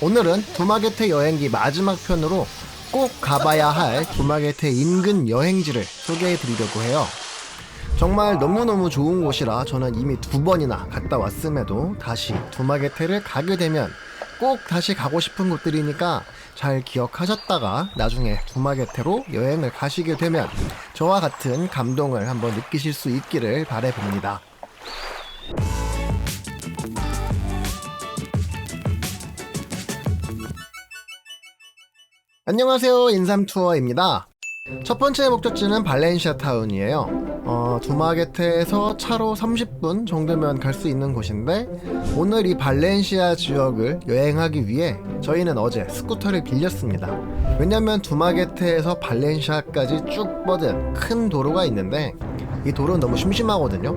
오늘은 두마게테 여행기 마지막 편으로 꼭 가봐야 할 두마게테 인근 여행지를 소개해 드리려고 해요. 정말 너무너무 좋은 곳이라 저는 이미 두 번이나 갔다 왔음에도 다시 두마게테를 가게 되면 꼭 다시 가고 싶은 곳들이니까 잘 기억하셨다가 나중에 두마게테로 여행을 가시게 되면 저와 같은 감동을 한번 느끼실 수 있기를 바래봅니다. 안녕하세요 인삼투어입니다. 첫 번째 목적지는 발렌시아 타운이에요. 어, 두마게테에서 차로 30분 정도면 갈 수 있는 곳인데 오늘 이 발렌시아 지역을 여행하기 위해 저희는 어제 스쿠터를 빌렸습니다. 왜냐면 두마게테에서 발렌시아까지 쭉 뻗은 큰 도로가 있는데 이 도로는 너무 심심하거든요.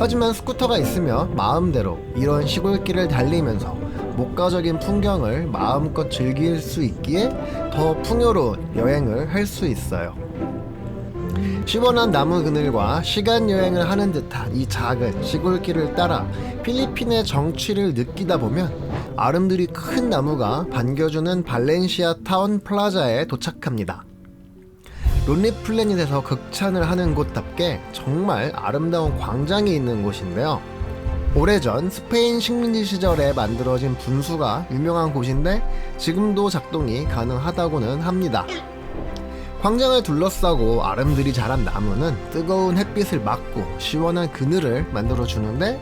하지만 스쿠터가 있으면 마음대로 이런 시골길을 달리면서 목가적인 풍경을 마음껏 즐길 수 있기에 더 풍요로운 여행을 할 수 있어요. 시원한 나무 그늘과 시간 여행을 하는 듯한 이 작은 시골길을 따라 필리핀의 정취를 느끼다 보면 아름드리 큰 나무가 반겨주는 발렌시아 타운 플라자에 도착합니다. 론리 플래닛에서 극찬을 하는 곳답게 정말 아름다운 광장이 있는 곳인데요. 오래전 스페인 식민지 시절에 만들어진 분수가 유명한 곳인데 지금도 작동이 가능하다고는 합니다. 광장을 둘러싸고 아름드리 자란 나무는 뜨거운 햇빛을 막고 시원한 그늘을 만들어 주는데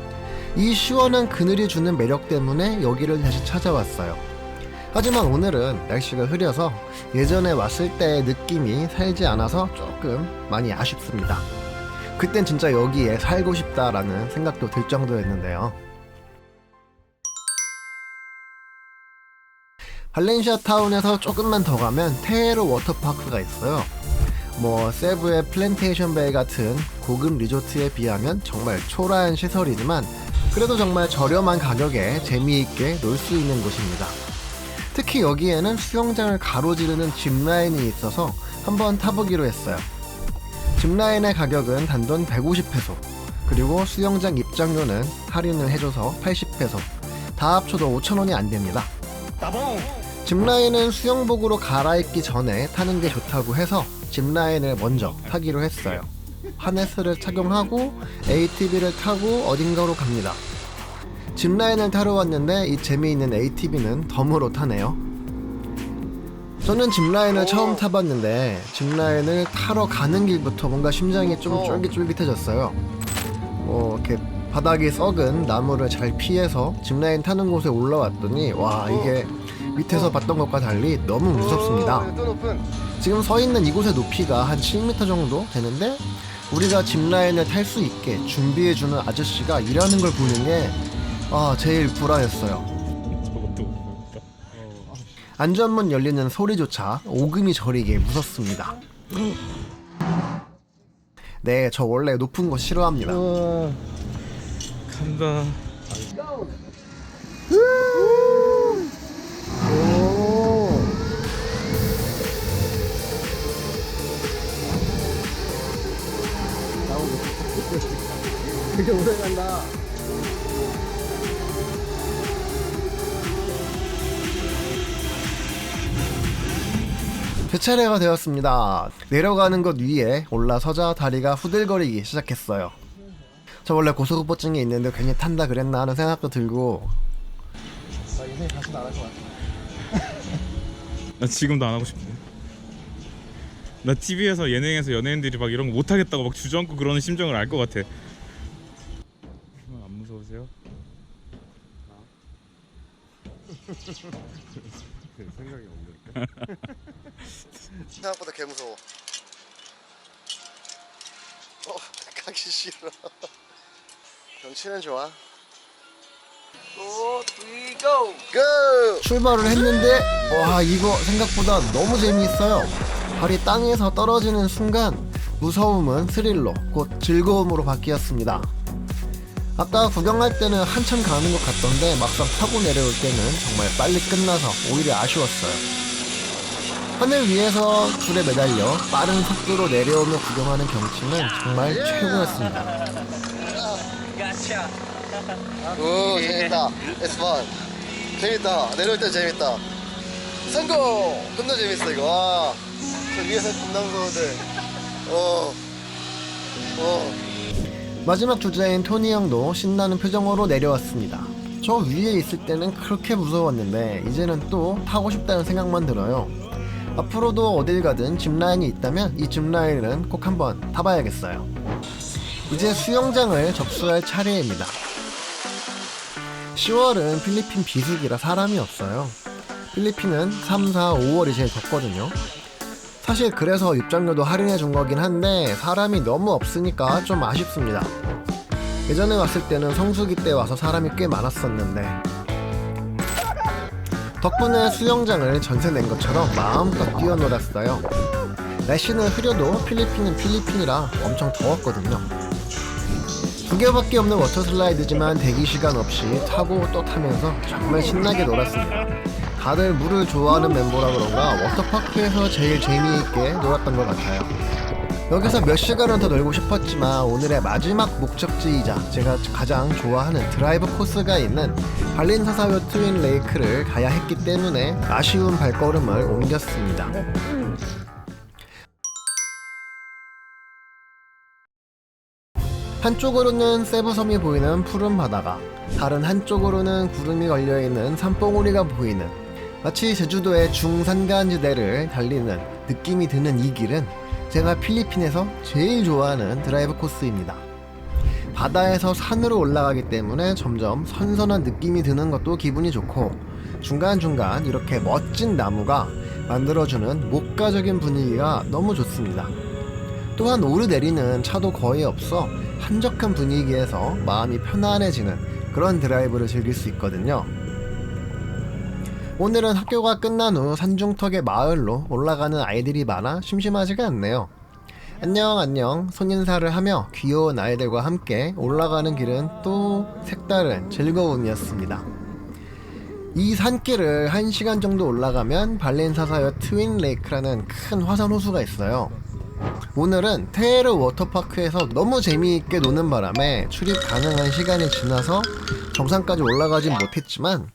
이 시원한 그늘이 주는 매력 때문에 여기를 다시 찾아왔어요. 하지만 오늘은 날씨가 흐려서 예전에 왔을 때의 느낌이 살지 않아서 조금 많이 아쉽습니다. 그땐 진짜 여기에 살고 싶다라는 생각도 들 정도였는데요. 발렌시아 타운에서 조금만 더 가면 테헤르 워터파크가 있어요. 뭐 세부의 플랜테이션 베이 같은 고급 리조트에 비하면 정말 초라한 시설이지만 그래도 정말 저렴한 가격에 재미있게 놀 수 있는 곳입니다. 특히 여기에는 수영장을 가로지르는 짚라인이 있어서 한번 타보기로 했어요. 짚라인의 가격은 단돈 150페소, 그리고 수영장 입장료는 할인을 해줘서 80페소, 다 합쳐도 5천원이 안 됩니다. 짚라인은 수영복으로 갈아입기 전에 타는 게 좋다고 해서 짚라인을 먼저 타기로 했어요. 하네스를 착용하고 ATV를 타고 어딘가로 갑니다. 짚라인을 타러 왔는데 이 재미있는 ATV는 덤으로 타네요. 저는 짚라인을 처음 타봤는데 짚라인을 타러 가는 길부터 뭔가 심장이 좀 쫄깃쫄깃해졌어요. 어, 이렇게 바닥이 썩은 나무를 잘 피해서 짚라인 타는 곳에 올라왔더니 와 이게 밑에서 봤던 것과 달리 너무 무섭습니다. 지금 서 있는 이곳의 높이가 한 7m 정도 되는데 우리가 짚라인을 탈 수 있게 준비해주는 아저씨가 일하는 걸 보는 게 아, 제일 불안했어요. 안전문 열리는 소리조차 오금이 저리게 무섭습니다. 네, 저 원래 높은 거 싫어합니다. 간다. 되게 오래 간다. 제 차례가 되었습니다. 내려가는 것 위에 올라서자 다리가 후들거리기 시작했어요. 저 원래 고소공포증이 있는데 괜히 탄다 그랬나 하는 생각도 들고 나 인생 다시 안할 것 같아. 나 지금도 안 하고 싶어. 나 TV에서 예능에서 연예인들이 막 이런 거 못 하겠다고 막 주저앉고 그러는 심정을 알 것 같아. 안 무서우세요? 생각이 없는데. 생각보다 개 무서워. 어, 가기 싫어. 경치는 좋아. go. 고! 출발을 했는데 와 이거 생각보다 너무 재미있어요. 발이 땅에서 떨어지는 순간 무서움은 스릴로 곧 즐거움으로 바뀌었습니다. 아까 구경할 때는 한참 가는 것 같던데 막상 타고 내려올 때는 정말 빨리 끝나서 오히려 아쉬웠어요. 하늘 위에서 줄에 매달려 빠른 속도로 내려오며 구경하는 경치는 정말 최고였습니다. 오, 재밌다. It's fun. 재밌다. 내려올 때 재밌다. 성공! 겁나 재밌어 이거. 와. 저 위에서 무서운데. 어. 어. 마지막 주자인 토니 형도 신나는 표정으로 내려왔습니다. 저 위에 있을 때는 그렇게 무서웠는데 이제는 또 타고 싶다는 생각만 들어요. 앞으로도 어딜 가든 짚라인이 있다면 이 짚라인은 꼭 한번 타봐야겠어요. 이제 수영장을 접수할 차례입니다. 10월은 필리핀 비수기라 사람이 없어요. 필리핀은 3, 4, 5월이 제일 덥거든요. 사실 그래서 입장료도 할인해 준 거긴 한데 사람이 너무 없으니까 좀 아쉽습니다. 예전에 왔을 때는 성수기 때 와서 사람이 꽤 많았었는데 덕분에 수영장을 전세 낸 것처럼 마음껏 뛰어놀았어요. 날씨는 흐려도 필리핀은 필리핀이라 엄청 더웠거든요. 두 개밖에 없는 워터 슬라이드지만 대기 시간 없이 타고 또 타면서 정말 신나게 놀았습니다. 다들 물을 좋아하는 멤버라 그런가 워터파크에서 제일 재미있게 놀았던 것 같아요. 여기서 몇 시간은 더 놀고 싶었지만 오늘의 마지막 목적지이자 제가 가장 좋아하는 드라이브 코스가 있는 발린 사사요 트윈 레이크를 가야 했기 때문에 아쉬운 발걸음을 옮겼습니다. 한쪽으로는 세부섬이 보이는 푸른 바다가 다른 한쪽으로는 구름이 걸려있는 산봉우리가 보이는 마치 제주도의 중산간지대를 달리는 느낌이 드는 이 길은 제가 필리핀에서 제일 좋아하는 드라이브 코스입니다. 바다에서 산으로 올라가기 때문에 점점 선선한 느낌이 드는 것도 기분이 좋고 중간중간 이렇게 멋진 나무가 만들어주는 목가적인 분위기가 너무 좋습니다. 또한 오르내리는 차도 거의 없어 한적한 분위기에서 마음이 편안해지는 그런 드라이브를 즐길 수 있거든요. 오늘은 학교가 끝난 후 산중턱의 마을로 올라가는 아이들이 많아 심심하지가 않네요. 안녕 안녕 손인사를 하며 귀여운 아이들과 함께 올라가는 길은 또 색다른 즐거움이었습니다. 이 산길을 1시간 정도 올라가면 발렌사사여 트윈 레이크라는 큰 화산 호수가 있어요. 오늘은 테헤르 워터파크에서 너무 재미있게 노는 바람에 출입 가능한 시간이 지나서 정상까지 올라가진 못했지만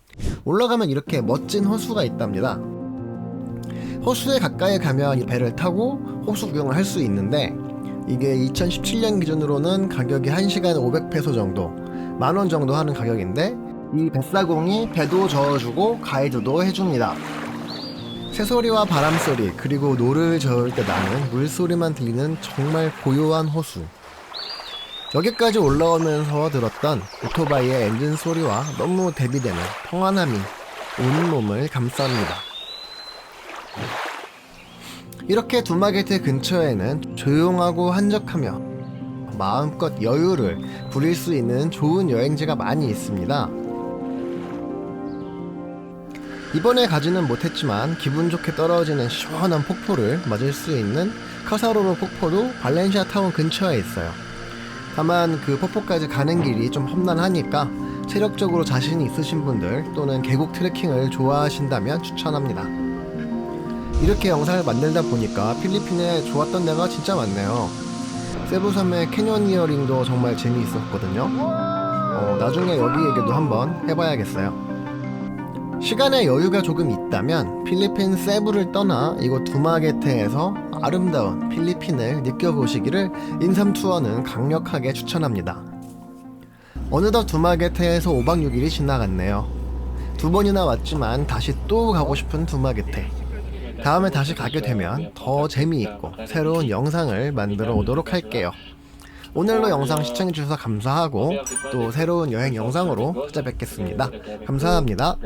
올라가면 이렇게 멋진 호수가 있답니다. 호수에 가까이 가면 이 배를 타고 호수 구경을 할 수 있는데 이게 2017년 기준으로는 가격이 1시간에 500페소 정도, 만 원 정도 하는 가격인데 이 뱃사공이 배도 저어주고 가이드도 해줍니다. 새소리와 바람소리 그리고 노를 저을 때 나는 물소리만 들리는 정말 고요한 호수 여기까지 올라오면서 들었던 오토바이의 엔진 소리와 너무 대비되는 평안함이 온 몸을 감쌉니다 이렇게 두마게트 근처에는 조용하고 한적하며 마음껏 여유를 부릴 수 있는 좋은 여행지가 많이 있습니다 이번에 가지는 못했지만 기분 좋게 떨어지는 시원한 폭포를 맞을 수 있는 카사로로 폭포도 발렌시아 타운 근처에 있어요. 다만 그 폭포까지 가는 길이 좀 험난하니까 체력적으로 자신이 있으신 분들 또는 계곡 트레킹을 좋아하신다면 추천합니다. 이렇게 영상을 만들다 보니까 필리핀에 좋았던 데가 진짜 많네요. 세부섬의 캐녀니어링도 정말 재미있었거든요. 어, 나중에 여기 얘기도 한번 해봐야겠어요. 시간에 여유가 조금 있다면 필리핀 세부를 떠나 이곳 두마게테에서 아름다운 필리핀을 느껴보시기를 인삼 투어는 강력하게 추천합니다. 어느덧 두마게테에서 5박 6일이 지나갔네요. 두 번이나 왔지만 다시 또 가고 싶은 두마게테. 다음에 다시 가게 되면 더 재미있고 새로운 영상을 만들어 오도록 할게요. 오늘도 영상 시청해주셔서 감사하고 또 새로운 여행 영상으로 찾아뵙겠습니다. 감사합니다.